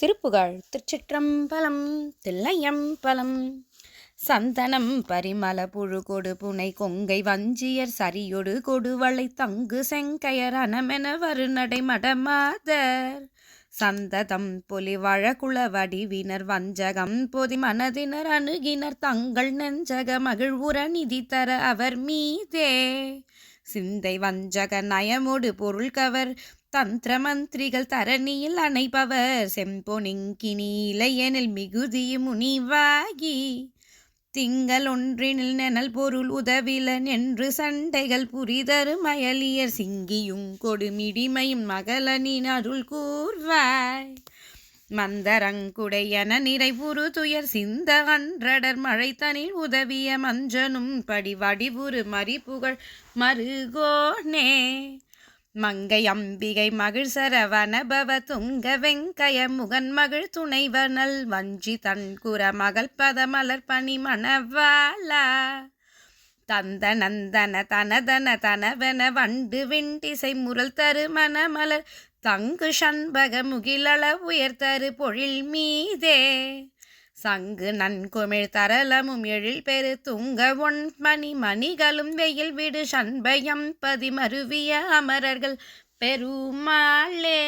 திருப்புகழ். திருச்சிற்றம்பலம் தில்லையம்பலம். சந்தனம் பரிமல புழுகொடு புனை கொங்கை வஞ்சியர் சரியொடு கொடுவளை தங்கு செங்கையர் அனமென வருநடை மடமாதர். சந்ததம் பொலிவழ குளவடிவினர் வஞ்சகம் பொதி மனதினர் அணுகினர் தங்கள் நெஞ்சக மகிழ்வுற நிதி தர அவர் மீதே. சிந்தை வஞ்சக நயமொடு பொருள் கவர் தந்திர மந்திரிகள் தரணியில் அணைப்பவர் செம்பொனிங்கினீலையெனில் மிகுதியும் முனிவாகி. திங்கள் ஒன்றினில் நெனல் பொருள் உதவிலன் என்று சண்டைகள் புரிதரு மயலியர். சிங்கியும் கொடுமிடிமையும் மகளனின் அருள் கூர்வாய். மந்தரங்குடையன நிறைவுறு துயர் சிந்த அன்றடர் மழைத்தனில் உதவிய மஞ்சனும் படி வடிவுறு மறிப்புகழ் மருகோனே மங்கை அம்பிகை மகிழ் சரவணபவ துங்க வெங்கய முகன் மகிழ் துணைவனல் வஞ்சி தன்குர மகள் பதமலர் பனி மணவாளா. தந்த நந்தன தனதன தனவன வண்டு விண்டிசை முரல் தரு மணமலர் தங்கு சண்பக முகிலள உயர்த்தரு பொழில் மீதே. சங்கு நன்குமிழ் தரளமும் எழில் பெரு துங்க ஒன்மணி மணிகளும் வெயில் விடு சண்பயம் பதி மருவிய அமரர்கள் பெருமாளே.